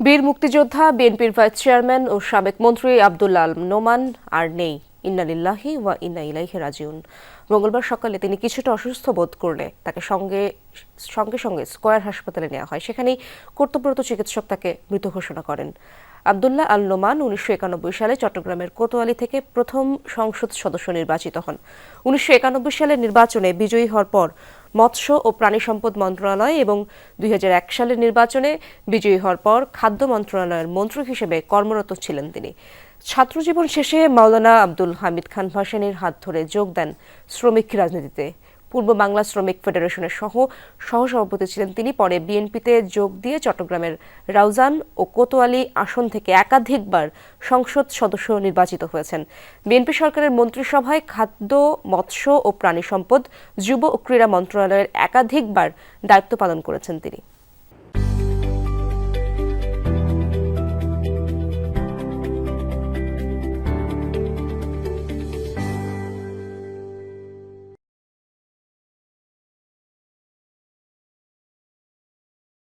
বীর মুক্তিযোদ্ধা বিএনপির ভাইস চেয়ারম্যান ও সাবেক মন্ত্রী আবদুল্লা আল নোমান আর নেই। ইন্নালিল্লাহি ওয়া ইন্না ইলাইহি রাজিউন। মঙ্গলবার সকালে তিনি কিছুটা অসুস্থ বোধ করলে তাকে সঙ্গে সঙ্গে সঙ্গে স্কয়ার হাসপাতালে নেওয়া হয়। সেখানেই কর্তব্যরত চিকিৎসক তাকে মৃত ঘোষণা করেন। আবদুল্লাহ আল নোমান উনিশশো একানব্বই সালে চট্টগ্রামের কোতোয়ালি থেকে প্রথম সংসদ সদস্য নির্বাচিত হন। উনিশশো একানব্বই সালের নির্বাচনে বিজয়ী হওয়ার পর মৎস্য ও প্রাণী সম্পদ মন্ত্রণালয় এবং দুই হাজার এক সালের নির্বাচনে বিজয়ী হওয়ার পর খাদ্য মন্ত্রণালয়ের মন্ত্রী হিসেবে কর্মরত ছিলেন তিনি। ছাত্রজীবন শেষে মাওলানা আব্দুল হামিদ খান ভাসানীর হাত ধরে যোগ দেন শ্রমিক রাজনীতিতে। পূর্ব বাংলা শ্রমিক ফেডারেশনের সহ সহসভাপতি ছিলেন তিনি। পরে বিএনপিতে যোগ দিয়ে চট্টগ্রামের রাউজান ও কোতোয়ালি আসন থেকে একাধিকবার সংসদ সদস্য নির্বাচিত হয়েছেন। বিএনপি সরকারের মন্ত্রিসভায় খাদ্য, মৎস্য ও প্রাণী সম্পদ, যুব ও ক্রীড়া মন্ত্রণালয়ের একাধিকবার দায়িত্ব পালন করেছেন তিনি।